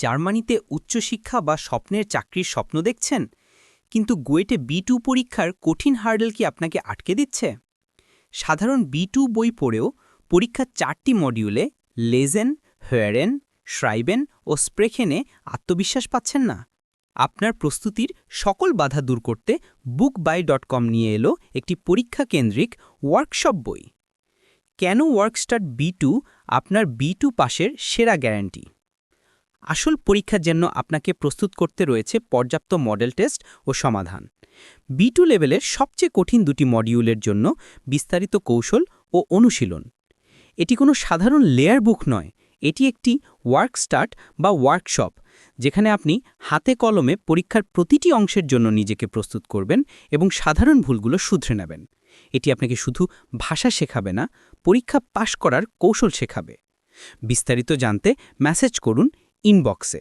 জার্মানিতে উচ্চশিক্ষা বা স্বপ্নের চাকরির স্বপ্ন দেখছেন? কিন্তু গোয়েটে বি টু পরীক্ষার কঠিন হার্ডেল কি আপনাকে আটকে দিচ্ছে? সাধারণ বি টু বই পড়েও পরীক্ষার চারটি মডিউলে লেজেন হেয়ারেন, শ্রাইবেন ও স্প্রেখেনে আত্মবিশ্বাস পাচ্ছেন না। আপনার প্রস্তুতির সকল বাধা দূর করতে বুক বাই ডট কম নিয়ে এলো একটি পরীক্ষা কেন্দ্রিক ওয়ার্কশপ বই। কেন ওয়ার্কস্টার্ট বি টু আপনার বি টু পাশের সেরা গ্যারান্টি আসল পরীক্ষার জন্য আপনাকে প্রস্তুত করতে রয়েছে পর্যাপ্ত মডেল টেস্ট ও সমাধান। বি টু লেভেলের সবচেয়ে কঠিন দুটি মডিউলের জন্য বিস্তারিত কৌশল ও অনুশীলন। এটি কোনো সাধারণ লেয়ার বুক নয়, এটি একটি ওয়ার্ক স্টার্ট বা ওয়ার্কশপ যেখানে আপনি হাতে কলমে পরীক্ষার প্রতিটি অংশের জন্য নিজেকে প্রস্তুত করবেন এবং সাধারণ ভুলগুলো শুধরে নেবেন। এটি আপনাকে শুধু ভাষা শেখাবে না, পরীক্ষা পাশ করার কৌশল শেখাবে। বিস্তারিত জানতে মেসেজ করুন ইনবক্সে